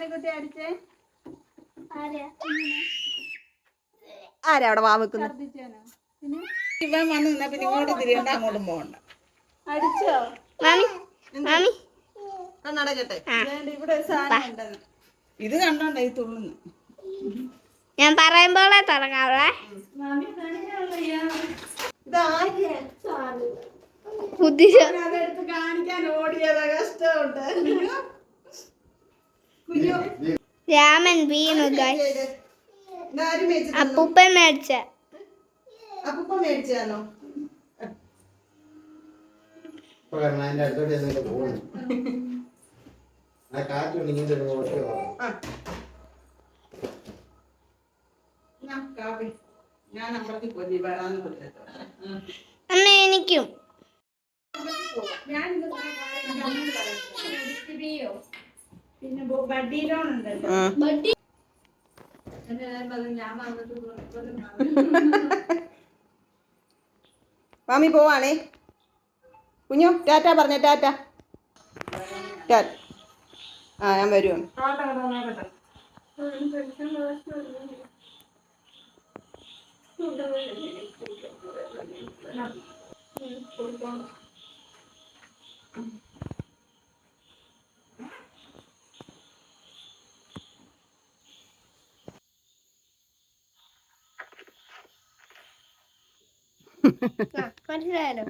അടിച്ചേ? ആരാ? അവിടെ വാ വെക്കുന്ന? ഛർദിച്ചാനോ? പിന്നെ? ഇവൻ വന്ന് നിന്നാ പിന്നെ ഇങ്ങോട്ട് തിരിയണ്ട അങ്ങോട്ടും പോകണ്ട അടിച്ചോ? മാമി മാമി. നടക്കട്ടെ. ഇവിടെ സാധനം ഉണ്ടെന്ന്. ഇത് കണ്ടോണ്ട ഈ തുള്ളുന്നു? ഞാൻ പറയുമ്പോളെ തുടങ്ങാവേ. മാമി കാണിക്കാനുള്ള ഇതാര്യ ബുദ്ധിശ അതെടുത്ത് കാണിക്കാൻ ഓടിയതാ കഷ്ടമുണ്ട്. രാമൻ വീണു അപ്പൂപ്പൻ മേടിച്ച. അപ്പൂപ്പൻ മേടിച്ചാണോ എന്നാ, കാപ്പി. ഞാൻ പിന്നെ ബഡ്ഡി ലോൺ ഉണ്ടല്ലോ. മാമി പോവാണേ. കുഞ്ഞു ടാറ്റ പറഞ്ഞ ടാറ്റ. ടാറ്റ ആ ഞാൻ വരുവാണ് മനസ്സിലായല്ലോ.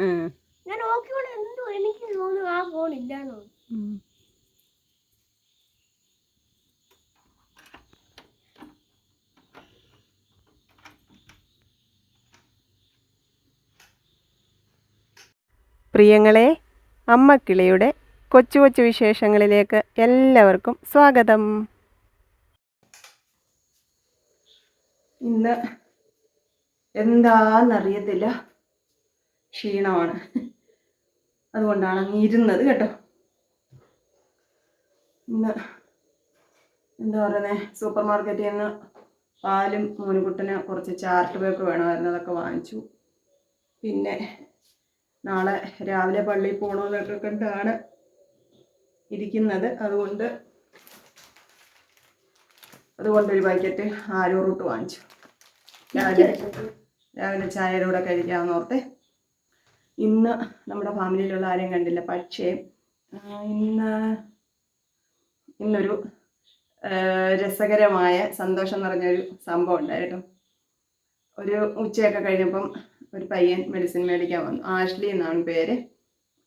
ഞാൻ നോക്കിക്കൊണ്ട് എന്തോ എനിക്ക് തോന്നുന്നു ആ ഫോൺ ഇല്ലാന്ന് പ്രിയങ്ങളെ അമ്മക്കിളിയുടെ കൊച്ചു കൊച്ചു വിശേഷങ്ങളിലേക്ക് എല്ലാവർക്കും സ്വാഗതം. ഇന്ന് എന്താന്നറിയത്തില്ല. ക്ഷീണമാണ്. അതുകൊണ്ടാണ് അങ്ങ് ഇരുന്നത് കേട്ടോ. ഇന്ന് എന്താ പറയുന്നത് സൂപ്പർ മാർക്കറ്റിൽ നിന്ന് പാലും മോനുകുട്ടന് കുറച്ച് ചാർട്ട് പേപ്പർ വേണമായിരുന്നു. അതൊക്കെ വാങ്ങിച്ചു. പിന്നെ നാളെ രാവിലെ പള്ളിയിൽ പോകണമെന്നൊക്കെ കണ്ടാണ് ഇരിക്കുന്നത്. അതുകൊണ്ട് അതുകൊണ്ട് ഒരു പാക്കറ്റ് ആരോ റൂട്ട് വാങ്ങിച്ചു. രാവിലെ രാവിലെ ചായയുടെ കൂടെ കഴിക്കാമെന്ന് ഓർത്തെ ഇന്ന് നമ്മുടെ ഫാമിലിയിലുള്ള ആരെയും കണ്ടില്ല. പക്ഷേ ഇന്ന് ഇന്നൊരു രസകരമായ സന്തോഷം നിറഞ്ഞൊരു സംഭവം ഉണ്ടായിരുന്നു. ഒരു ഉച്ചയൊക്കെ കഴിഞ്ഞപ്പം ഒരു പയ്യൻ മെഡിസിൻ മേടിക്കാൻ വന്നു. ആഷ്ലി എന്നാണ് പേര്.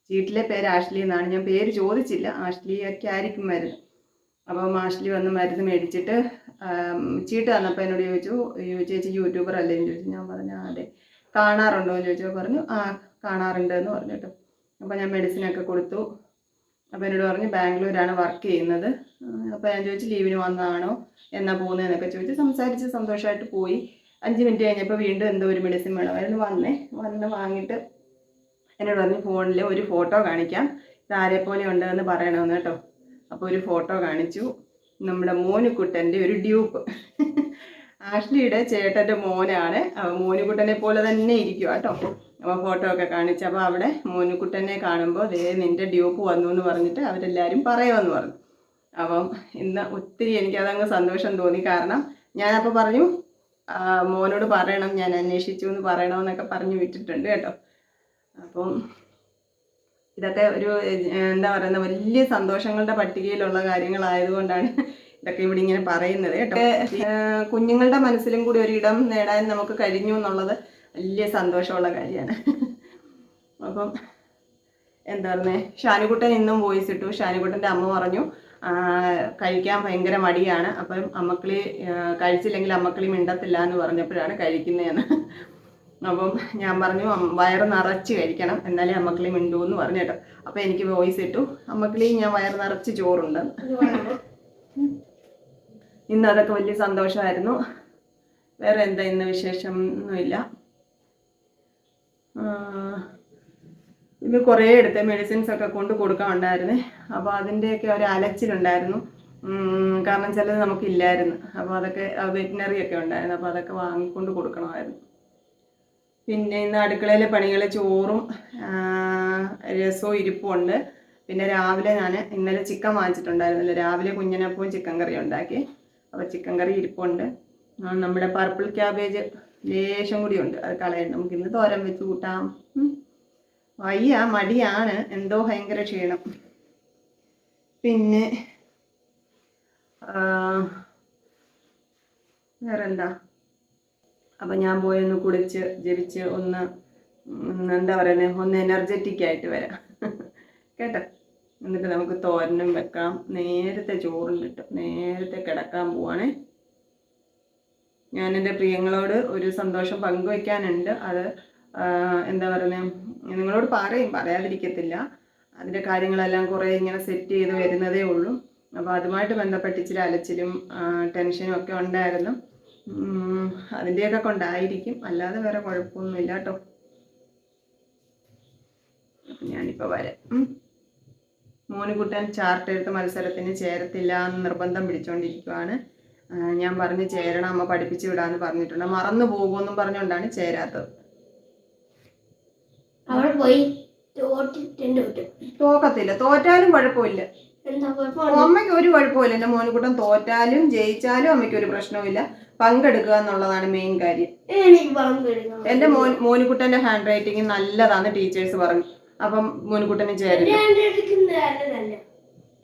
വീട്ടിലെ പേര് ആഷ്ലി എന്നാണ്. ഞാൻ പേര് ചോദിച്ചില്ല. ആഷ്ലി ഒക്കെ ആയിരിക്കും മരുന്ന്. അപ്പം ആഷ്ലി വന്ന് മരുന്ന് മേടിച്ചിട്ട് ചീട്ട് തന്നപ്പോൾ എന്നോട് ചോദിച്ചു "അയ്യോ, ചേച്ചി യൂട്യൂബർ അല്ലേ? എന്ന് ചോദിച്ചു. ഞാൻ പറഞ്ഞു "ആ, അതെ. കാണാറുണ്ടോ? എന്ന് ചോദിച്ചപ്പോൾ പറഞ്ഞു ആ കാണാറുണ്ട് എന്ന് പറഞ്ഞിട്ട്. അപ്പോൾ ഞാൻ മെഡിസിനൊക്കെ കൊടുത്തു. അപ്പോൾ എന്നോട് പറഞ്ഞ് ബാംഗ്ലൂരാണ് വർക്ക് ചെയ്യുന്നത്. അപ്പോൾ ഞാൻ ചോദിച്ചു ലീവിന് വന്നതാണോ? എന്നാ പോകുന്നതെന്നൊക്കെ ചോദിച്ച് സംസാരിച്ച് സന്തോഷമായിട്ട് പോയി. അഞ്ച് മിനിറ്റ് കഴിഞ്ഞപ്പോൾ വീണ്ടും എന്തോ ഒരു മെഡിസിൻ വേണമായിരുന്നു വന്നേ. വന്ന് വാങ്ങിയിട്ട് എന്നോട് പറഞ്ഞ് ഫോണിൽ ഒരു ഫോട്ടോ കാണിക്കാം. ഇതാരെ പോലെ ഉണ്ടെന്ന് പറയണമെന്ന് കേട്ടോ. അപ്പോൾ ഒരു ഫോട്ടോ കാണിച്ചു. നമ്മുടെ മോനുക്കുട്ടന്റെ ഒരു ഡ്യൂപ്പ് ആഷ്ലിയുടെ ചേട്ടന്റെ മോനാണ്. മോനുകുട്ടനെ പോലെ തന്നെ ഇരിക്കുക കേട്ടോ. അപ്പോൾ ഫോട്ടോ ഒക്കെ കാണിച്ചു അപ്പോൾ അവിടെ മോനുക്കുട്ടനെ കാണുമ്പോൾ ദേ നിന്റെ ഡ്യൂപ്പ് വന്നു എന്ന് പറഞ്ഞിട്ട് അവരെല്ലാവരും പറയുമെന്ന് പറഞ്ഞു. അപ്പം ഇന്ന് ഒത്തിരി എനിക്കതങ്ങ് സന്തോഷം തോന്നി. കാരണം ഞാനപ്പോൾ പറഞ്ഞു മോനോട് പറയണം ഞാൻ അന്വേഷിച്ചു എന്ന് പറയണമെന്നൊക്കെ പറഞ്ഞു വിട്ടിട്ടുണ്ട് കേട്ടോ. അപ്പം ഇതൊക്കെ ഒരു എന്താ പറയുന്ന വലിയ സന്തോഷങ്ങളുടെ പട്ടികയിലുള്ള കാര്യങ്ങളായതുകൊണ്ടാണ് ഇതൊക്കെ ഇവിടെ ഇങ്ങനെ പറയുന്നത് കേട്ടോ. കുഞ്ഞുങ്ങളുടെ മനസ്സിലും കൂടി ഒരിടം നേടാൻ നമുക്ക് കഴിഞ്ഞു എന്നുള്ളത് വലിയ സന്തോഷമുള്ള കാര്യമാണ്. അപ്പം എന്താ പറയുന്നത് ഷാനുകുട്ടൻ ഇന്നും വോയിസ് ഇട്ടു. ഷാനുകുട്ടന്റെ അമ്മ പറഞ്ഞു കഴിക്കാൻ ഭയങ്കര മടിയാണ്. അപ്പം അമ്മക്കിളി കഴിച്ചില്ലെങ്കിൽ അമ്മക്കിളി മിണ്ടത്തില്ല എന്ന് പറഞ്ഞപ്പോഴാണ് കഴിക്കുന്നതെന്ന്. അപ്പം ഞാൻ പറഞ്ഞു "അം- വയറ് നിറച്ച് കഴിക്കണം. എന്നാലേ അമ്മക്കിളി മിണ്ടൂ എന്ന് പറഞ്ഞു കേട്ടോ. അപ്പം എനിക്ക് വോയിസ് ഇട്ടു. അമ്മക്കിളി ഞാൻ വയറ് നിറച്ച് ചോറുണ്ട്. ഇന്ന് അതൊക്കെ വലിയ സന്തോഷമായിരുന്നു. വേറെ എന്താ ഇന്ന് വിശേഷം ഒന്നുമില്ല ഇത് കുറേ എടുത്ത് മെഡിസിൻസ് ഒക്കെ കൊണ്ട് കൊടുക്കാനുണ്ടായിരുന്നേ. അപ്പോൾ അതിന്റെയൊക്കെ ഒരു അലച്ചിലുണ്ടായിരുന്നു. കാരണം ചിലത് നമുക്കില്ലായിരുന്നു. അപ്പോൾ അതൊക്കെ വെറ്റിനറി ഒക്കെ ഉണ്ടായിരുന്നു. അപ്പോൾ അതൊക്കെ വാങ്ങിക്കൊണ്ട് കൊടുക്കണമായിരുന്നു. പിന്നെ ഇന്ന് അടുക്കളയിലെ പണികൾ ചോറും രസവും ഇരിപ്പുണ്ട് പിന്നെ രാവിലെ ഞാൻ ഇന്നലെ ചിക്കൻ വാങ്ങിച്ചിട്ടുണ്ടായിരുന്നില്ല. രാവിലെ കുഞ്ഞിനപ്പവും ചിക്കൻ കറി ഉണ്ടാക്കി. അപ്പോൾ ചിക്കൻ കറി ഇരിപ്പുണ്ട്. നമ്മുടെ പർപ്പിൾ ക്യാബേജ് ലേശം കൂടി ഉണ്ട്. അത് കളയണ്ട. നമുക്ക് ഇന്ന് തോരൻ വെച്ച് കൂട്ടാം. വയ്യ മടിയാണ്. എന്തോ ഭയങ്കര ക്ഷീണം. പിന്നെ വേറെന്താ? അപ്പം ഞാൻ പോയി ഒന്ന് കുളിച്ച് ജപിച്ച് ഒന്ന് എന്താ പറയുന്നത് ഒന്ന് എനർജറ്റിക് ആയിട്ട് വരാം. കേട്ടോ? എന്നിട്ട് നമുക്ക് തോരനും വെക്കാം. നേരത്തെ ചോറും കിട്ടും നേരത്തെ കിടക്കാൻ പോവാണേ. ഞാൻ എന്റെ പ്രിയങ്ങളോട് ഒരു സന്തോഷം പങ്കുവയ്ക്കാനുണ്ട് അത് എന്താ പറയുന്നത് നിങ്ങളോട് പറയും പറയാതിരിക്കത്തില്ല. അതിന്റെ കാര്യങ്ങളെല്ലാം കുറേ ഇങ്ങനെ സെറ്റ് ചെയ്ത് വരുന്നതേ ഉള്ളൂ. അപ്പോൾ അതുമായിട്ട് ബന്ധപ്പെട്ട് ഇച്ചിരി അലച്ചിലും ടെൻഷനും ഒക്കെ ഉണ്ടായിരുന്നു. അതിന്റെയൊക്കെ കൊണ്ടായിരിക്കും. അല്ലാതെ വേറെ കുഴപ്പമൊന്നുമില്ല കേട്ടോ. ഞാനിപ്പോൾ വരാം. മോനുകുട്ടൻ ചാർട്ട് മത്സരത്തിന് ചേരത്തില്ല എന്ന് നിർബന്ധം പിടിച്ചുകൊണ്ടിരിക്കുവാണ് ഞാൻ പറഞ്ഞ് ചേരണം അമ്മ പഠിപ്പിച്ചു വിടാന്ന് പറഞ്ഞിട്ടുണ്ട്. മറന്നു പോകുമെന്നും പറഞ്ഞുകൊണ്ടാണ് ചേരാത്തത്. അവിടെ പോയി തോക്കത്തില്ല. തോറ്റാലും കുഴപ്പമില്ല. അമ്മയ്ക്ക് ഒരു കുഴപ്പമില്ല. എന്റെ മോനുകൂട്ടം തോറ്റാലും ജയിച്ചാലും അമ്മയ്ക്ക് ഒരു പ്രശ്നവുമില്ല. പങ്കെടുക്കുക എന്നുള്ളതാണ് മെയിൻ കാര്യം. എന്റെ മോൻ മോനുകുട്ടന്റെ ഹാൻഡ് റൈറ്റിംഗ് നല്ലതാണ് ടീച്ചേഴ്സ് പറഞ്ഞു. അപ്പം മോനുകുട്ടന് ചേരുന്നു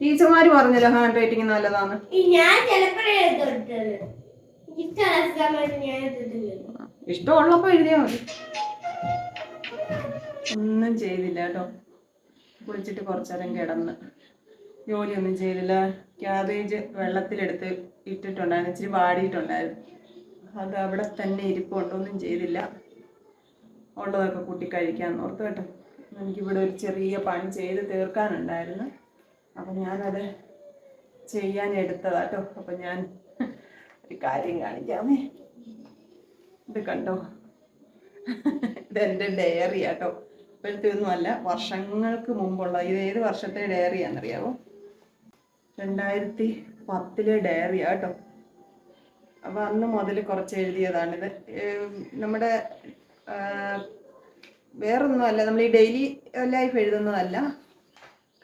ടീച്ചർമാർ പറഞ്ഞല്ലോ ഹാൻഡ് റൈറ്റിംഗ് നല്ലതാണ് ഇഷ്ടമുള്ളപ്പോ ഞാൻ ചിലപ്പോഴേ തൊട്ടത് ഇഷ്ടമുള്ള സമയത്ത് ഞാൻ തൊട്ടില്ല ഇഷ്ടമുള്ളപ്പോൾ എഴുതിയാൽ മതി. ഒന്നും ചെയ്തില്ല കേട്ടോ. കുളിച്ചിട്ട് കുറച്ചേരം കിടന്ന്. ജോലിയൊന്നും ചെയ്തില്ല. ക്യാബേജ് വെള്ളത്തിലെടുത്ത് ഇട്ടിട്ടുണ്ടായിരുന്നു. ഇച്ചിരി വാടിയിട്ടുണ്ടായിരുന്നു. അത് അവിടെ തന്നെ ഇരിപ്പുണ്ട്. ഒന്നും ചെയ്തില്ല. ഉള്ളതൊക്കെ കൂട്ടി കഴിക്കാൻ ഓർത്ത് കേട്ടോ. എനിക്കിവിടെ ഒരു ചെറിയ പണി ചെയ്ത് തീർക്കാനുണ്ടായിരുന്നു. അപ്പം ഞാനത് ചെയ്യാൻ എടുത്തതാ കേട്ടോ അപ്പം ഞാൻ ഒരു കാര്യം കാണിക്കാമേ. ഇത് കണ്ടോ? ഇതെന്റെ ഡയറി ആട്ടോ ഇപ്പോഴത്തെ ഒന്നും അല്ല വർഷങ്ങൾക്ക് മുമ്പുള്ള ഇത് ഏത് വർഷത്തെ ഡയറിയാണെന്നറിയാവോ രണ്ടായിരത്തി പത്തിലെ ഡയറി ആട്ടോ അപ്പോൾ അന്ന് മുതൽ കുറച്ച് എഴുതിയതാണിത്. നമ്മുടെ വേറൊന്നുമല്ല നമ്മൾ ഈ ഡെയിലി ലൈഫ് എഴുതുന്നതല്ല.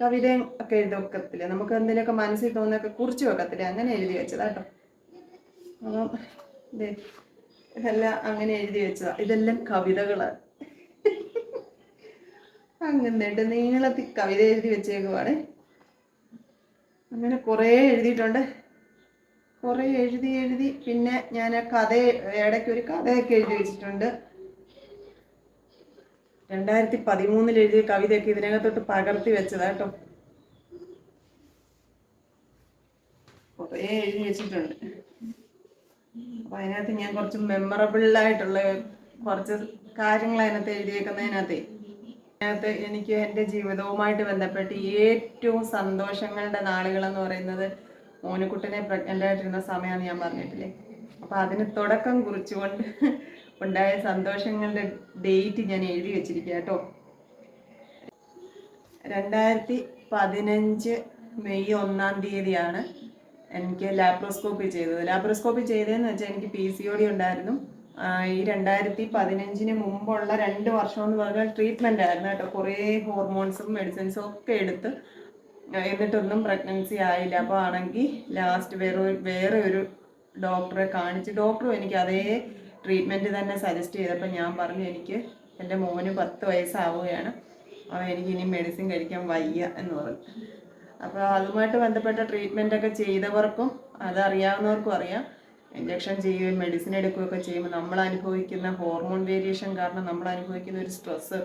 കവിതയും ഒക്കെ എഴുതി വെക്കത്തില്ലേ നമുക്ക് എന്തെങ്കിലുമൊക്കെ മനസ്സിൽ തോന്നിയൊക്കെ കുറിച്ച് വെക്കത്തില്ലേ അങ്ങനെ എഴുതി വെച്ചതാട്ടോ അപ്പം ദേ ഇതെല്ലാം അങ്ങനെ എഴുതി വെച്ചതാ. ഇതെല്ലാം കവിതകളാണ് അങ്ങനെ നീളത്തിൽ കവിത എഴുതി വെച്ചേക്കുവാണ്. അങ്ങനെ കുറേ എഴുതിയിട്ടുണ്ട്. കുറേ എഴുതി എഴുതി. പിന്നെ ഞാൻ കഥ ഇടയ്ക്ക് ഒരു കഥയൊക്കെ എഴുതി വെച്ചിട്ടുണ്ട്. രണ്ടായിരത്തി പതിമൂന്നിൽ എഴുതിയ കവിതയൊക്കെ ഇതിനകത്തോട്ട് പകർത്തി വെച്ചതാ കേട്ടോ. കുറേ എഴുതി വെച്ചിട്ടുണ്ട്. അപ്പൊ അതിനകത്ത് ഞാൻ കുറച്ച് മെമ്മറബിൾ ആയിട്ടുള്ള കുറച്ച് കാര്യങ്ങൾ അതിനകത്ത് എഴുതിയേക്കുന്നതിനകത്ത് അതിനകത്ത് എനിക്ക് എന്റെ ജീവിതവുമായിട്ട് ബന്ധപ്പെട്ട് ഏറ്റവും സന്തോഷങ്ങളുടെ നാളുകളെന്ന് പറയുന്നത് മോനുകുട്ടനെ പ്രഗ്നന്റ് ആയിട്ടിരുന്ന സമയമാണ് ഞാൻ പറഞ്ഞിട്ടില്ലേ. അപ്പോൾ അതിന് തുടക്കം കുറിച്ചുകൊണ്ട് ഉണ്ടായ സന്തോഷങ്ങളുടെ ഡേറ്റ് ഞാൻ എഴുതി വെച്ചിരിക്കുക കേട്ടോ. രണ്ടായിരത്തി പതിനഞ്ച് മെയ് ഒന്നാം തീയതിയാണ് എനിക്ക് ലാപ്രോസ്കോപ്പി ചെയ്തത്. ലാപ്രോസ്കോപ്പി ചെയ്തതെന്ന് വെച്ചാൽ എനിക്ക് പി സി ഒ ഡി ഉണ്ടായിരുന്നു. ഈ രണ്ടായിരത്തി പതിനഞ്ചിന് മുമ്പുള്ള രണ്ട് വർഷം എന്ന് പറഞ്ഞാൽ ട്രീറ്റ്മെന്റ് ആയിരുന്നു കേട്ടോ. കുറേ ഹോർമോൺസും മെഡിസിൻസും ഒക്കെ എടുത്ത് എന്നിട്ടൊന്നും പ്രഗ്നൻസി ആയില്ല. അപ്പോൾ ആണെങ്കിൽ ലാസ്റ്റ് വേറെ വേറെ ഒരു ഡോക്ടറെ കാണിച്ച് ഡോക്ടറും എനിക്ക് അതേ ട്രീറ്റ്മെന്റ് തന്നെ സജസ്റ്റ് ചെയ്തപ്പോൾ ഞാൻ പറഞ്ഞു എനിക്ക് എന്റെ മോന് പത്ത് വയസ്സാവുകയാണ്. അപ്പോൾ എനിക്ക് ഇനി മെഡിസിൻ കഴിക്കാൻ വയ്യ എന്ന് പറഞ്ഞു. അപ്പോൾ അതുമായിട്ട് ബന്ധപ്പെട്ട ട്രീറ്റ്മെന്റ് ഒക്കെ ചെയ്തവർക്കും അതറിയാവുന്നവർക്കും അറിയാം. ഇഞ്ചക്ഷൻ ചെയ്യുകയും മെഡിസിൻ എടുക്കുകയൊക്കെ ചെയ്യുമ്പോൾ നമ്മൾ അനുഭവിക്കുന്ന ഹോർമോൺ വേരിയേഷൻ കാരണം നമ്മൾ അനുഭവിക്കുന്ന ഒരു സ്ട്രെസ്സ്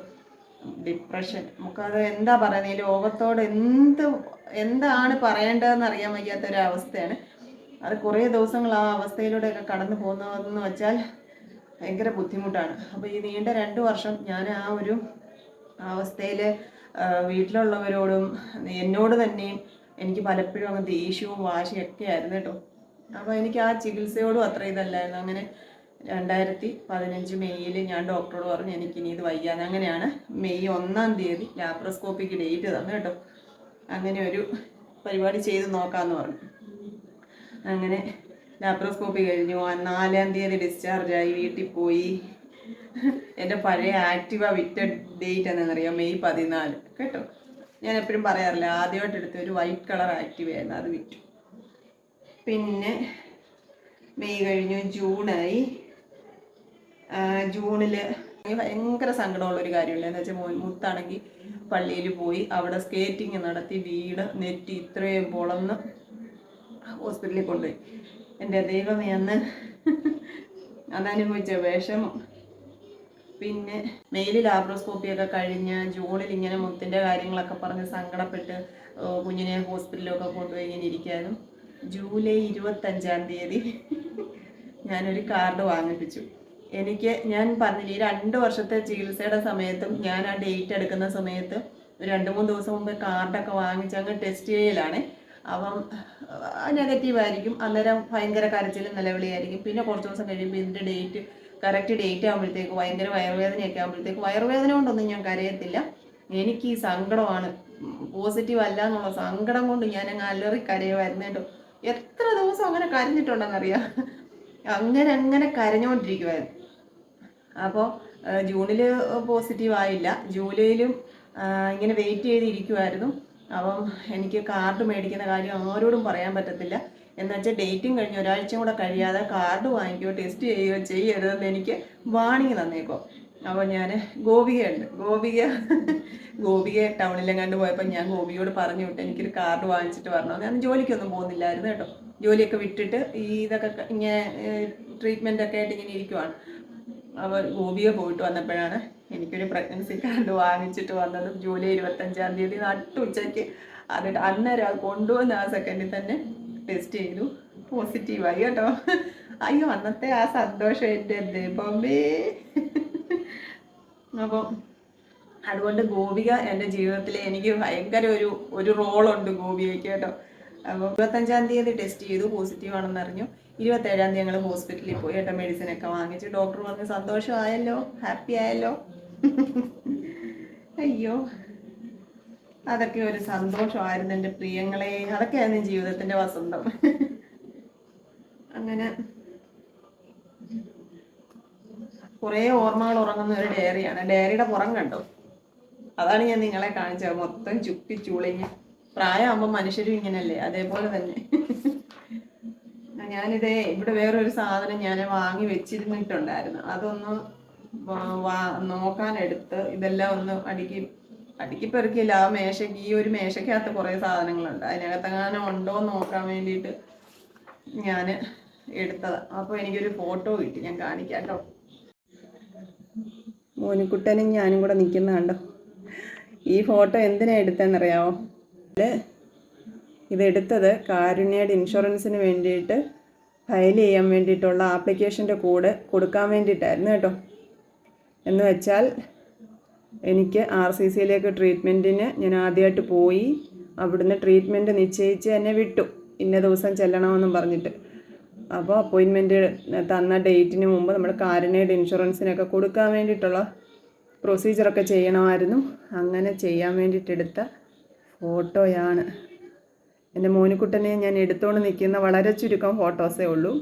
ഡിപ്രഷൻ നമുക്കത് എന്താ പറയുന്നത്? ഈ ലോകത്തോട് എന്ത് എന്താണ് പറയേണ്ടതെന്ന് അറിയാൻ വയ്യാത്ത ഒരു അവസ്ഥയാണ് അത് കുറേ ദിവസങ്ങൾ ആ അവസ്ഥയിലൂടെയൊക്കെ കടന്നു പോകുന്നതെന്ന് വെച്ചാൽ ഭയങ്കര ബുദ്ധിമുട്ടാണ്. അപ്പോൾ ഈ നീണ്ട രണ്ട് വർഷം ഞാൻ ആ ഒരു അവസ്ഥയിൽ വീട്ടിലുള്ളവരോടും എന്നോട് തന്നെയും എനിക്ക് പലപ്പോഴും അങ്ങ് ദേഷ്യവും വാശിയൊക്കെ ആയിരുന്നു കേട്ടോ. അപ്പോൾ എനിക്ക് ആ ചികിത്സയോടും അത്ര ഇതല്ലായിരുന്നു. അങ്ങനെ രണ്ടായിരത്തി പതിനഞ്ച് മെയ്യിൽ ഞാൻ ഡോക്ടറോട് പറഞ്ഞു എനിക്കിനി ഇത് വയ്യാന്ന് അങ്ങനെയാണ് മെയ് ഒന്നാം തീയതി ലാപ്രോസ്കോപ്പിക്ക് ഡേറ്റ് തന്നു കേട്ടോ. അങ്ങനെ ഒരു പരിപാടി ചെയ്ത് നോക്കാമെന്ന് പറഞ്ഞു. അങ്ങനെ ലാപ്രോസ്കോപ്പി കഴിഞ്ഞു. നാലാം തീയതി ഡിസ്ചാർജായി വീട്ടിൽ പോയി. എന്റെ പഴയ ആക്റ്റീവ വിറ്റ ഡേറ്റ് എന്താണെന്നറിയാം മെയ് പതിനാല്. കേട്ടോ? ഞാൻ എപ്പോഴും പറയാറില്ല ആദ്യമായിട്ട് എടുത്ത ഒരു വൈറ്റ് കളർ ആക്റ്റീവ് ആയിരുന്നു അത് വിറ്റു. പിന്നെ മെയ് കഴിഞ്ഞു ജൂണായി ജൂണിൽ ഭയങ്കര സങ്കടമുള്ളൊരു കാര്യമില്ല എന്ന് വെച്ചാൽ മോൻ മുത്താണെങ്കിൽ പള്ളിയിൽ പോയി അവിടെ സ്കേറ്റിംഗ് നടത്തി വീട് നെറ്റി ഇത്രയും പൊളന്ന് ഹോസ്പിറ്റലിൽ കൊണ്ടുപോയി. എന്റെ ദൈവമേ അന്ന് അതനുഭവിച്ച വിഷമം. പിന്നെ മെയിലിൽ ലാബ്രോസ്കോപ്പിയൊക്കെ കഴിഞ്ഞ് ജൂണിൽ ഇങ്ങനെ മുത്തിന്റെ കാര്യങ്ങളൊക്കെ പറഞ്ഞ് സങ്കടപ്പെട്ട് കുഞ്ഞിനെ ഹോസ്പിറ്റലിലൊക്കെ കൊണ്ടുപോയി ഇങ്ങനെ ഇരിക്കാനും ജൂലൈ ഇരുപത്തഞ്ചാം തീയതി ഞാനൊരു കാർഡ് വാങ്ങിപ്പിച്ചു. എനിക്ക് ഞാൻ പറഞ്ഞില്ല ഈ രണ്ട് വർഷത്തെ ചികിത്സയുടെ സമയത്തും ഞാൻ ആ ഡേറ്റ് എടുക്കുന്ന സമയത്ത് ഒരു രണ്ട് മൂന്ന് ദിവസം മുമ്പ് കാർഡൊക്കെ വാങ്ങിച്ച് അങ്ങ് ടെസ്റ്റ് ചെയ്യലാണ്. അപ്പം നെഗറ്റീവ് ആയിരിക്കും അന്നേരം ഭയങ്കര കരച്ചിലും നിലവിളിയായിരിക്കും. പിന്നെ കുറച്ച് ദിവസം കഴിയുമ്പോൾ ഇതിന്റെ ഡേറ്റ് കറക്റ്റ് ഡേറ്റ് ആകുമ്പോഴത്തേക്ക് ഭയങ്കര വയറുവേദനയൊക്കെ ആകുമ്പോഴത്തേക്ക് വയറുവേദന കൊണ്ടൊന്നും ഞാൻ കരയത്തില്ല. എനിക്ക് ഈ സങ്കടമാണ്. പോസിറ്റീവ് അല്ല എന്നുള്ള സങ്കടം കൊണ്ട് ഞാൻ അങ്ങ് അലറി കരയുമായിരുന്നു കേട്ടോ എത്ര ദിവസം അങ്ങനെ കരഞ്ഞിട്ടുണ്ടെന്നറിയാം. അങ്ങനെ അങ്ങനെ കരഞ്ഞുകൊണ്ടിരിക്കുമായിരുന്നു അപ്പോൾ ജൂണിൽ പോസിറ്റീവ് ആയില്ല ജൂലൈയിലും ഇങ്ങനെ വെയിറ്റ് ചെയ്തിരിക്കുമായിരുന്നു അപ്പം എനിക്ക് കാർഡ് മേടിക്കുന്ന കാര്യം ആരോടും പറയാൻ പറ്റത്തില്ല. എന്ന് വെച്ചാൽ ഡേറ്റും കഴിഞ്ഞ് ഒരാഴ്ചയും കൂടെ കഴിയാതെ കാർഡ് വാങ്ങിക്കുകയോ ടെസ്റ്റ് ചെയ്യുകയോ ചെയ്യരുതെന്ന് എനിക്ക് വാണിങ് തന്നേക്കോ. അപ്പോൾ ഞാൻ ഗോപികയുണ്ട്. ഗോപിക ഗോപിക ടൗണിലും കണ്ടു പോയപ്പോൾ ഞാൻ ഗോപിയോട് പറഞ്ഞു വിട്ടു എനിക്കൊരു കാർഡ് വാങ്ങിച്ചിട്ട് വരണം ഞാൻ ജോലിക്കൊന്നും പോകുന്നില്ലായിരുന്നു കേട്ടോ. ജോലിയൊക്കെ വിട്ടിട്ട് ഈ ഇതൊക്കെ ഇങ്ങനെ ട്രീറ്റ്മെന്റ് ഒക്കെ ആയിട്ട് ഇങ്ങനെ ഇരിക്കുവാണ്. അപ്പോൾ ഗോപിക പോയിട്ട് വന്നപ്പോഴാണ് എനിക്കൊരു പ്രഗ്നൻസി കാർഡ് വാങ്ങിച്ചിട്ട് വന്നതും ജൂലൈ ഇരുപത്തഞ്ചാം തീയതി നട്ടുച്ചയ്ക്ക് അതിട്ട് അന്നേരം അത് കൊണ്ടുവന്ന ആ സെക്കൻഡിൽ തന്നെ ടെസ്റ്റ് ചെയ്തു. പോസിറ്റീവായി കേട്ടോ. അയ്യോ അന്നത്തെ ആ സന്തോഷം എന്റെ ദൈവമേ. അപ്പോൾ അതുകൊണ്ട് ഗോപിക എന്റെ ജീവിതത്തിൽ എനിക്ക് ഭയങ്കര ഒരു ഒരു റോളുണ്ട് ഗോപികയ്ക്ക് കേട്ടോ. അപ്പോൾ ഇരുപത്തഞ്ചാം തീയതി ടെസ്റ്റ് ചെയ്തു പോസിറ്റീവ് ആണെന്ന് അറിഞ്ഞു. ഇരുപത്തേഴാം തീയതി ഞങ്ങൾ ഹോസ്പിറ്റലിൽ പോയി ഏട്ടൻ മെഡിസിൻ ഒക്കെ വാങ്ങിച്ചു. ഡോക്ടർ പറഞ്ഞ് സന്തോഷമായല്ലോ ഹാപ്പി ആയല്ലോ. അയ്യോ. അതൊക്കെ ഒരു സന്തോഷമായിരുന്നു എന്റെ പ്രിയങ്ങളെ. അതൊക്കെയായിരുന്നു ജീവിതത്തിന്റെ വസന്തം. അങ്ങനെ കുറേ ഓർമ്മകൾ ഉറങ്ങുന്ന ഒരു ഡയറിയാണ് ഡയറിയുടെ പുറം കണ്ടോ? അതാണ് ഞാൻ നിങ്ങളെ കാണിച്ചത്. മൊത്തം ചുക്കി ചൂളിങ്ങി പ്രായമാകുമ്പോൾ മനുഷ്യരും ഇങ്ങനല്ലേ? അതേപോലെ തന്നെ. ഞാനിതേ ഇവിടെ വേറൊരു സാധനം ഞാൻ വാങ്ങി വെച്ചിരുന്നിട്ടുണ്ടായിരുന്നു. അതൊന്ന് നോക്കാനെടുത്ത് ഇതെല്ലാം ഒന്ന് അടുക്കി അടുക്കി പെറുക്കിയില്ല ആ മേശക്ക് ഈ ഒരു മേശയ്ക്കകത്ത് കുറേ സാധനങ്ങളുണ്ട്. അതിനകത്തെങ്ങാനും ഉണ്ടോ എന്ന് നോക്കാൻ വേണ്ടിയിട്ട് ഞാൻ എടുത്തത്. അപ്പോൾ എനിക്കൊരു ഫോട്ടോ കിട്ടി. ഞാൻ കാണിക്കാം കേട്ടോ മോനിക്കുട്ടനും ഞാനും കൂടെ നിൽക്കുന്ന കണ്ടോ? ഈ ഫോട്ടോ എന്തിനാ എടുത്തതെന്നറിയാമോ ഇത് ഇതെടുത്തത് കാരുണ്യയുടെ ഇൻഷുറൻസിന് വേണ്ടിയിട്ട് ഫയൽ ചെയ്യാൻ വേണ്ടിയിട്ടുള്ള ആപ്ലിക്കേഷന്റെ കൂടെ കൊടുക്കാൻ വേണ്ടിയിട്ടായിരുന്നു കേട്ടോ. എന്ന് വെച്ചാൽ എനിക്ക് ആർ സി സിയിലേക്ക് ട്രീറ്റ്മെന്റിന് ഞാൻ ആദ്യമായിട്ട് പോയി. അവിടുന്ന് ട്രീറ്റ്മെന്റ് നിശ്ചയിച്ച് എന്നെ വിട്ടു. ഇന്ന ദിവസം ചെല്ലണമെന്നും പറഞ്ഞിട്ട്. അപ്പോൾ അപ്പോയിൻമെന്റ് തന്ന ഡേറ്റിന് മുമ്പ് നമ്മൾ കാരുണ്യയുടെ ഇൻഷുറൻസിനൊക്കെ കൊടുക്കാൻ വേണ്ടിയിട്ടുള്ള പ്രൊസീജിയറൊക്കെ ചെയ്യണമായിരുന്നു. അങ്ങനെ ചെയ്യാൻ വേണ്ടിയിട്ടെടുത്ത ഫോട്ടോയാണ്. എന്റെ മോനിക്കുട്ടനെ ഞാൻ എടുത്തുകൊണ്ട് നിൽക്കുന്ന വളരെ ചുരുക്കം ഫോട്ടോസേ ഉള്ളൂ.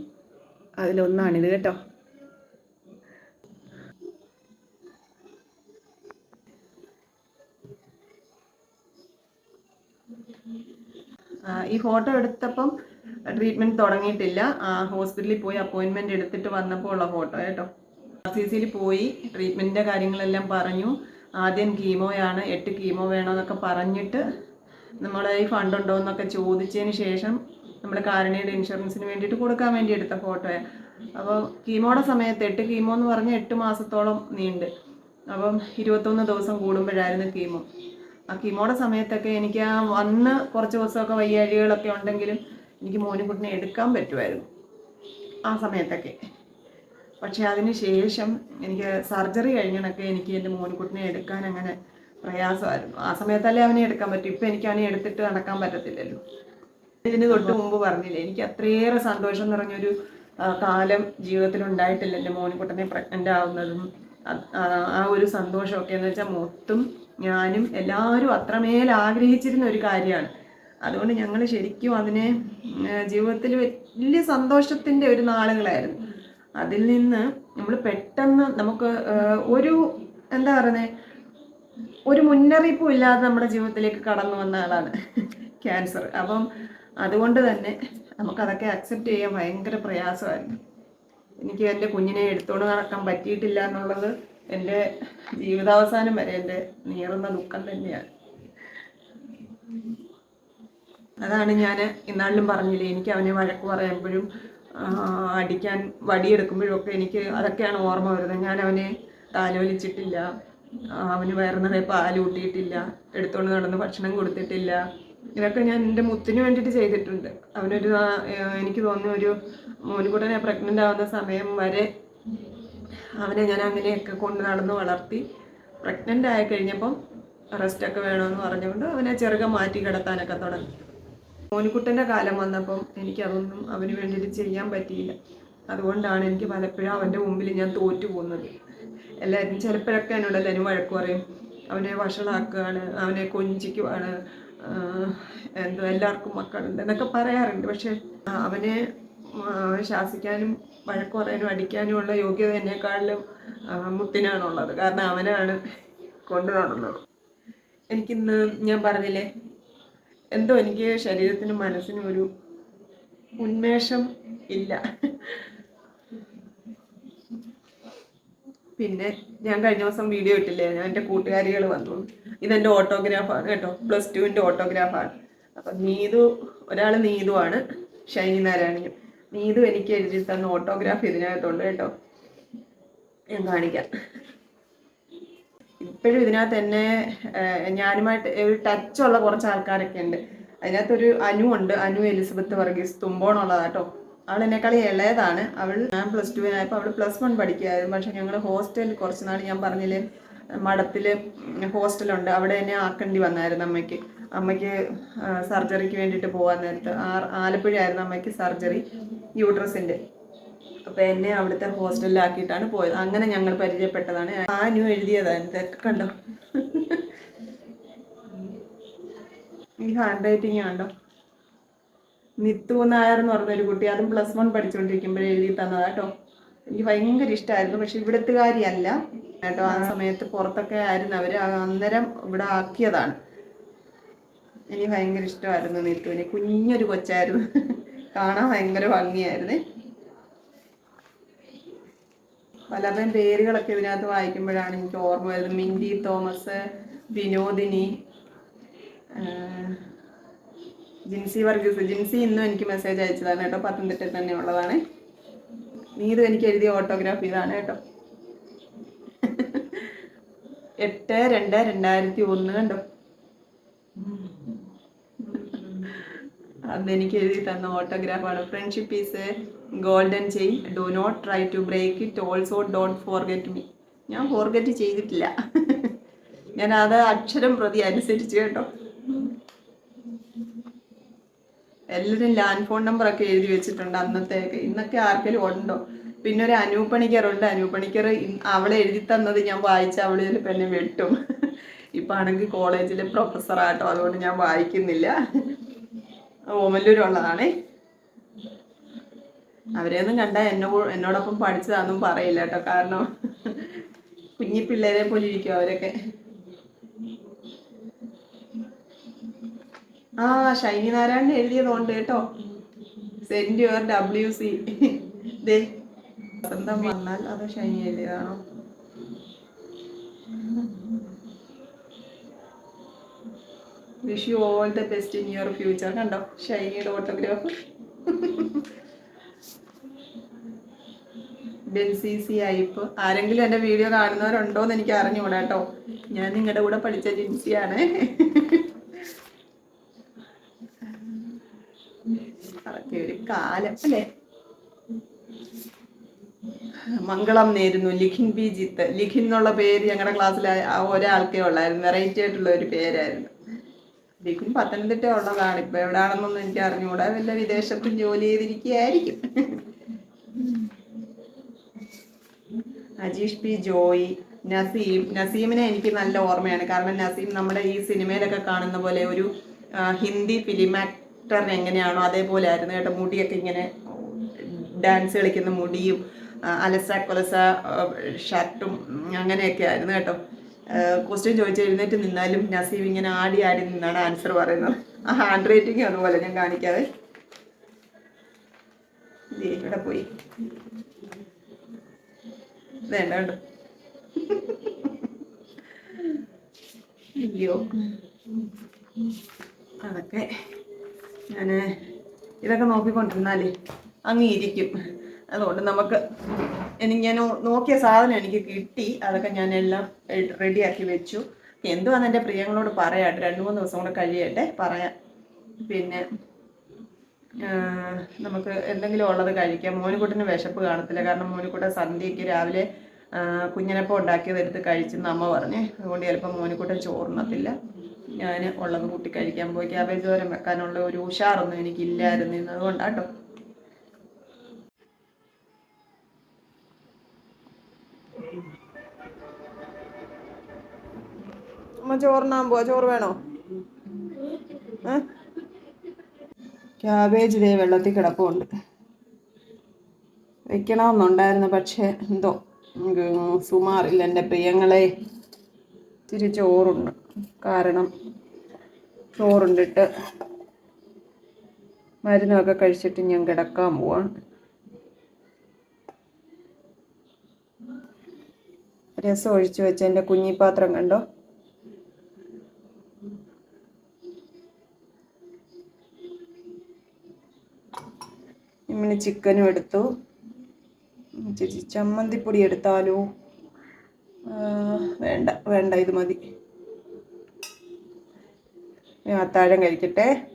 അതിലൊന്നാണിത് കേട്ടോ. ഈ ഫോട്ടോ എടുത്തപ്പം ട്രീറ്റ്മെന്റ് തുടങ്ങിയിട്ടില്ല. ഹോസ്പിറ്റലിൽ പോയി അപ്പോയിൻമെന്റ് എടുത്തിട്ട് വന്നപ്പോൾ ഉള്ള ഫോട്ടോ കേട്ടോ. ആർ സി സിയിൽ പോയി ട്രീറ്റ്മെന്റിന്റെ കാര്യങ്ങളെല്ലാം പറഞ്ഞു. ആദ്യം കീമോയാണ് എട്ട് കീമോ വേണമെന്നൊക്കെ പറഞ്ഞിട്ട് നമ്മുടെ ഈ ഫണ്ട് ഉണ്ടോ എന്നൊക്കെ ചോദിച്ചതിന് ശേഷം നമ്മൾ കാരുണ്യയുടെ ഇൻഷുറൻസിന് വേണ്ടിയിട്ട് കൊടുക്കാൻ വേണ്ടി എടുത്ത ഫോട്ടോയാണ് അപ്പോൾ കീമോയുടെ സമയത്ത് എട്ട് കീമോ എന്ന് പറഞ്ഞാൽ എട്ട് മാസത്തോളം നീണ്ട്. അപ്പം ഇരുപത്തൊന്ന് ദിവസം കൂടുമ്പോഴായിരുന്നു കീമോ ആ കീമോയുടെ സമയത്തൊക്കെ എനിക്ക് ആ വന്ന് കുറച്ച് ദിവസമൊക്കെ വയ്യാഴികളൊക്കെ ഉണ്ടെങ്കിലും എനിക്ക് മോനുകുട്ടിനെ എടുക്കാൻ പറ്റുമായിരുന്നു. ആ സമയത്തൊക്കെ. പക്ഷെ അതിന് ശേഷം എനിക്ക് സർജറി കഴിഞ്ഞണൊക്കെ എനിക്ക് എന്റെ മോനുകുട്ടിനെ എടുക്കാൻ അങ്ങനെ പ്രയാസമായിരുന്നു. ആ സമയത്തല്ലേ അവനെ എടുക്കാൻ പറ്റും. ഇപ്പം എനിക്ക് അവനെ എടുത്തിട്ട് നടക്കാൻ പറ്റത്തില്ലല്ലോ. ഇതിന് തൊട്ട് മുമ്പ് പറഞ്ഞില്ലേ എനിക്ക് അത്രയേറെ സന്തോഷം നിറഞ്ഞൊരു കാലം ജീവിതത്തിൽ ഉണ്ടായിട്ടില്ല എന്റെ മോനിക്കുട്ടനെ പ്രഗ്നന്റ് ആവുന്നതും ആ ഒരു സന്തോഷമൊക്കെ എന്ന് വെച്ചാൽ മൊത്തം ഞാനും എല്ലാവരും അത്രമേൽ ആഗ്രഹിച്ചിരുന്ന ഒരു കാര്യമാണ്. അതുകൊണ്ട് ഞങ്ങൾ ശരിക്കും അതിനെ ജീവിതത്തിൽ വലിയ സന്തോഷത്തിന്റെ ഒരു നാളുകളായിരുന്നു. അതിൽ നിന്ന് നമ്മൾ പെട്ടെന്ന് നമുക്ക് ഒരു എന്താ പറയുന്നത് ഒരു മുന്നറിയിപ്പും ഇല്ലാതെ നമ്മുടെ ജീവിതത്തിലേക്ക് കടന്നു വന്ന ആളാണ് ക്യാൻസർ. അപ്പം അതുകൊണ്ട് തന്നെ നമുക്കതൊക്കെ അക്സെപ്റ്റ് ചെയ്യാൻ ഭയങ്കര പ്രയാസമായിരുന്നു. എനിക്ക് എന്റെ കുഞ്ഞിനെ എടുത്തോണ്ട് നടക്കാൻ പറ്റിയിട്ടില്ല എന്നുള്ളത് എന്റെ ജീവിതാവസാനം വരെ എന്റെ നീറുന്ന ദുഃഖം തന്നെയാണ്. അതാണ് ഞാൻ ഇന്നാളിലും പറഞ്ഞില്ലേ എനിക്ക് അവനെ വഴക്ക് പറയുമ്പോഴും അടിക്കാൻ വടിയെടുക്കുമ്പോഴും ഒക്കെ എനിക്ക് അതൊക്കെയാണ് ഓർമ്മ വരുന്നത്. ഞാൻ അവനെ താലോലിച്ചിട്ടില്ല. അവന് വയറു നിറയെ പാലൂട്ടിയിട്ടില്ല എടുത്തുകൊണ്ട് നടന്ന് ഭക്ഷണം കൊടുത്തിട്ടില്ല. ഇതൊക്കെ ഞാൻ എന്റെ മുത്തിന് വേണ്ടിയിട്ട് ചെയ്തിട്ടുണ്ട്. അവനൊരു എനിക്ക് തോന്നുന്നു ഒരു മോനുകുട്ടനെ പ്രഗ്നന്റ് ആവുന്ന സമയം വരെ അവനെ ഞാൻ അങ്ങനെയൊക്കെ കൊണ്ട് നടന്ന് വളർത്തി പ്രഗ്നന്റ് ആയി കഴിഞ്ഞപ്പം റെസ്റ്റൊക്കെ വേണമെന്ന് പറഞ്ഞുകൊണ്ട് അവനെ ചെറുകെ മാറ്റി കിടത്താനൊക്കെ തുടങ്ങി. മോനുകുട്ടന്റെ കാലം വന്നപ്പം എനിക്കതൊന്നും അവന് വേണ്ടിയിട്ട് ചെയ്യാൻ പറ്റിയില്ല. അതുകൊണ്ടാണ് എനിക്ക് പലപ്പോഴും അവന്റെ മുമ്പിൽ ഞാൻ തോറ്റു പോകുന്നത് എല്ലാവരും ചിലപ്പോഴൊക്കെ എന്നോട് എല്ലാവരും വഴക്ക് പറയും. അവനെ വഷളാക്കുകയാണ് അവനെ കൊഞ്ചിക്കുവാണ് എന്തോ എല്ലാവർക്കും മക്കളുണ്ട് എന്നൊക്കെ പറയാറുണ്ട്. പക്ഷേ അവനെ ശാസിക്കാനും വഴക്ക് പറയാനും അടിക്കാനും ഉള്ള യോഗ്യത എന്നെക്കാളിലും മുത്തിനാണുള്ളത് കാരണം അവനാണ് കൊണ്ടു എനിക്കിന്ന് ഞാൻ പറഞ്ഞില്ലേ എന്തോ എനിക്ക് ശരീരത്തിനും മനസ്സിനും ഒരു ഉന്മേഷം ഇല്ല. പിന്നെ ഞാൻ കഴിഞ്ഞ ദിവസം വീഡിയോ ഇട്ടില്ലേ? ഞാൻ എന്റെ കൂട്ടുകാരികൾ വന്നു. ഇതെന്റെ ഓട്ടോഗ്രാഫാണ് കേട്ടോ. പ്ലസ് ടുവിന്റെ ഓട്ടോഗ്രാഫാണ് അപ്പം നീതു ഒരാൾ നീതുവാണ് ഷൈനി നാരായണനും നീതു എനിക്ക് എഴുതി തന്ന ഓട്ടോഗ്രാഫ് ഇതിനകത്തുണ്ട് കേട്ടോ. ഞാൻ കാണിക്കാം. ഇപ്പോഴും ഇതിനകത്ത് എന്നെ ഞാനുമായിട്ട് ഒരു ടച്ചുള്ള കുറച്ച് ആൾക്കാരൊക്കെ ഉണ്ട്. അതിനകത്തൊരു അനു ഉണ്ട്. അനു എലിസബത്ത് വർഗീസ് തുമ്പോണുള്ളതാ കേട്ടോ. അവൾ എന്നെക്കാളി ഇളയതാണ്. അവൾ ഞാൻ പ്ലസ് ടുവിനായപ്പോൾ അവൾ പ്ലസ് വൺ പഠിക്കുകയായിരുന്നു. പക്ഷേ ഞങ്ങൾ ഹോസ്റ്റലിൽ കുറച്ച് നാൾ ഞാൻ പറഞ്ഞില്ല മഠത്തിൽ ഹോസ്റ്റലുണ്ട് അവിടെ എന്നെ ആക്കേണ്ടി വന്നായിരുന്നു അമ്മയ്ക്ക്. അമ്മയ്ക്ക് സർജറിക്ക് വേണ്ടിയിട്ട് പോകാൻ നേരത്ത്. ആലപ്പുഴയായിരുന്നു അമ്മയ്ക്ക് സർജറി യൂട്രസിന്റെ അപ്പോൾ എന്നെ അവിടുത്തെ ഹോസ്റ്റലിലാക്കിയിട്ടാണ് പോയത്. അങ്ങനെ ഞങ്ങൾ പരിചയപ്പെട്ടതാണ്. ആ ന്യൂ എഴുതിയതാണ് ഇതൊക്കെ കണ്ടോ? ഈ ഹാൻഡ് റൈറ്റിംഗ് കണ്ടോ നിത്തു നായർ എന്ന് പറഞ്ഞൊരു കുട്ടി അതും പ്ലസ് വൺ പഠിച്ചുകൊണ്ടിരിക്കുമ്പോൾ എഴുതി തന്നതാ കേട്ടോ. എനിക്ക് ഭയങ്കര ഇഷ്ടമായിരുന്നു പക്ഷെ ഇവിടുത്തുകാരിയല്ല കേട്ടോ ആ സമയത്ത് പുറത്തൊക്കെ ആയിരുന്നു അവർ അന്നേരം ഇവിടെ ആക്കിയതാണ്. എനിക്ക് ഭയങ്കര ഇഷ്ടമായിരുന്നു നിത്തുവിന്. കുഞ്ഞൊരു കൊച്ചായിരുന്നു. കാണാൻ ഭയങ്കര ഭംഗിയായിരുന്നു. പലരുടെയും പേരുകളൊക്കെ ഇതിനകത്ത് വായിക്കുമ്പോഴാണ് എനിക്ക് ഓർമ്മ വരുന്നത്. മിൻഡി തോമസ് വിനോദിനി ജിൻസി വർഗീസ്. ജിൻസി ഇന്നും എനിക്ക് മെസ്സേജ് അയച്ചതാണ് കേട്ടോ. പത്തനംതിട്ടയിൽ തന്നെ ഉള്ളതാണ്. നീ ഇത് എനിക്ക് എഴുതിയ ഓട്ടോഗ്രാഫ് ഇതാണ് കേട്ടോ. എട്ട് രണ്ട് രണ്ടായിരത്തി ഒന്ന് കണ്ടോ? എനിക്ക് എഴുതി തന്ന ഓട്ടോഗ്രാഫാണ് friendship is golden chain do not try to break it also don't forget me ഞാൻ ഫോർഗെറ്റ് ചെയ്തിട്ടില്ല. ഞാൻ അത് അക്ഷരം പ്രതി അനുസരിച്ച് കേട്ടോ. എല്ലാവരും ലാൻഡ് ഫോൺ നമ്പറൊക്കെ എഴുതി വെച്ചിട്ടുണ്ട് അന്നത്തെ ഇന്നൊക്കെ ആർക്കെങ്കിലും ഉണ്ടോ? പിന്നെ ഒരു അനൂപണിക്കറുണ്ട് അനൂപണിക്കർ അവളെ എഴുതി തന്നത് ഞാൻ വായിച്ച അവളെ എന്നെ വെട്ടും. ഇപ്പം ആണെങ്കിൽ കോളേജിലെ പ്രൊഫസറാട്ടോ അതുകൊണ്ട് ഞാൻ വായിക്കുന്നില്ല. ഓമല്ലൂരുള്ളതാണേ. അവരെയൊന്നും കണ്ടാൽ എന്നോ എന്നോടൊപ്പം പഠിച്ചതാണെന്നും പറയില്ല കേട്ടോ. കാരണം കുഞ്ഞിപ്പിള്ളേരെ പോലെ ഇരിക്കും അവരൊക്കെ. ആ ഷൈനി നാരായണൻ എഴുതിയതുണ്ട് കേട്ടോ. സെൻഡ് യുവർ ഡബ്ല്യു സി ദേ വന്നാൽ അത് Shiny എഴുതിയതാണോ? Wish you all the best in your future കണ്ടോ? ഷൈനിയുടെ ഓട്ടോഗ്രാഫ് ബെൻസി സി ഐപ്പ് ആരെങ്കിലും എന്റെ വീഡിയോ കാണുന്നവരുണ്ടോ എന്ന് എനിക്ക് അറിഞ്ഞുകൂടാ കേട്ടോ. ഞാൻ നിങ്ങളുടെ കൂടെ പഠിച്ച ജിൻസിയാണ് അതൊക്കെ ഒരു കാലം അല്ലേ? മംഗളം നേരുന്നു ലിഖിൻ ബി ജിത്ത്. ലിഖിൻ എന്നുള്ള പേര് ഞങ്ങളുടെ ക്ലാസ്സിൽ ഒരാൾക്കേ ഉള്ളായിരുന്നു വെറൈറ്റി ആയിട്ടുള്ള ഒരു പേരായിരുന്നു. ലിഖിൻ പത്തനംതിട്ട ഉള്ളതാണ്. ഇപ്പൊ എവിടെയാണെന്നൊന്നും എനിക്ക് അറിഞ്ഞുകൂടാ വല്ല വിദേശത്തും ജോലി ചെയ്തിരിക്കുകയായിരിക്കും. അജീഷ് പി ജോയി നസീം. നസീമിനെ എനിക്ക് നല്ല ഓർമ്മയാണ്. കാരണം നസീം നമ്മുടെ ഈ സിനിമയിലൊക്കെ കാണുന്ന പോലെ ഒരു ഹിന്ദി ഫിലിം ആക്ടർ എങ്ങനെയാണോ അതേപോലെ ആയിരുന്നു കേട്ടോ മുടിയൊക്കെ ഇങ്ങനെ ഡാൻസ് കളിക്കുന്ന മുടിയും അലസ കൊലസ ഷർട്ടും അങ്ങനെയൊക്കെ ആയിരുന്നു കേട്ടോ. ക്വസ്റ്റ്യൻ ചോദിച്ചു എഴുന്നേറ്റ് നിന്നാലും നസീം ഇങ്ങനെ ആടി ആടി നിന്നാണ് ആൻസർ പറയുന്നത്. ആ ഹാൻഡ് റൈറ്റിംഗ് അതുപോലെ ഞാൻ കാണിക്കാതെ ഇവിടെ പോയി. വേണ്ട കേട്ടോ അയ്യോ. അതൊക്കെ ഞാൻ ഇതൊക്കെ നോക്കിക്കൊണ്ടിരുന്നാലേ അങ്ങ് ഇരിക്കും അതുകൊണ്ട് നമുക്ക് എനിക്ക് ഞാൻ നോക്കിയ സാധനം എനിക്ക് കിട്ടി. അതൊക്കെ ഞാൻ എല്ലാം റെഡിയാക്കി വെച്ചു. എന്തുവാന്ന് എന്റെ പ്രിയങ്ങളോട് പറയാട്ടെ. രണ്ട് മൂന്ന് ദിവസം കൂടെ കഴിയട്ടെ പറയാം. പിന്നെ നമുക്ക് എന്തെങ്കിലും ഉള്ളത് കഴിക്കാം. മോനിക്കുട്ടിന് വിശപ്പ് കാണത്തില്ല. കാരണം മോനിക്കുട്ടൻ സന്ധ്യയ്ക്ക് രാവിലെ കുഞ്ഞിനപ്പം ഉണ്ടാക്കിയത് എടുത്ത് കഴിച്ചെന്ന് അമ്മ പറഞ്ഞേ. അതുകൊണ്ട് ചിലപ്പോൾ മോനിക്കുട്ടൻ ചോറുണ്ണത്തില്ല. ഞാൻ ഉള്ളത് കൂട്ടി കഴിക്കാൻ പോയി. ക്യാബേജ് തോരൻ വെക്കാനുള്ള ഒരു ഉഷാറൊന്നും എനിക്കില്ലായിരുന്നു. എന്നതുകൊണ്ടാട്ടോ അമ്മ ചോറിനാൻ പോവാ. ചോറ് വേണോ? ക്യാബേജ് ഇതേ വെള്ളത്തിൽ കിടപ്പുണ്ട്. വെക്കണമെന്നുണ്ടായിരുന്നു. പക്ഷേ എന്തോ സുമാറില്ല. എന്റെ പ്രിയങ്ങളെ ഇത്തിരി ചോറുണ്ട്. കാരണം ചോറുണ്ടിട്ട് മരുന്നൊക്കെ കഴിച്ചിട്ട് ഞാൻ കിടക്കാൻ പോവാണ്. രസം ഒഴിച്ചു വെച്ച എന്റെ കുഞ്ഞിപ്പാത്രം കണ്ടോ? ഇമ്മിന് ചിക്കനും എടുത്തു. ചേച്ചി ചമ്മന്തിപ്പൊടി എടുത്താലോ? വേണ്ട വേണ്ട ഇത് മതി. അത്താഴം കഴിക്കട്ടെ.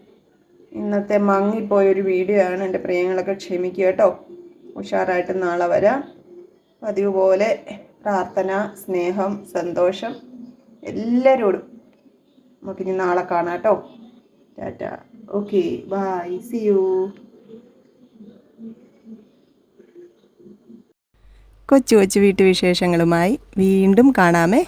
ഇന്നത്തെ മങ്ങിപ്പോയൊരു വീഡിയോ ആണ് എന്റെ പ്രിയങ്ങളൊക്കെ ക്ഷമിക്കുക കേട്ടോ. ഉഷാറായിട്ട് നാളെ വരാം. പതിവ് പോലെ പ്രാർത്ഥന സ്നേഹം സന്തോഷം എല്ലാവരോടും നമുക്കിനി നാളെ കാണാം കേട്ടോ. Tata. Okay bye. See you. കൊച്ചു കൊച്ചു വീട്ടുവിശേഷങ്ങളുമായി വീണ്ടും കാണാമേ.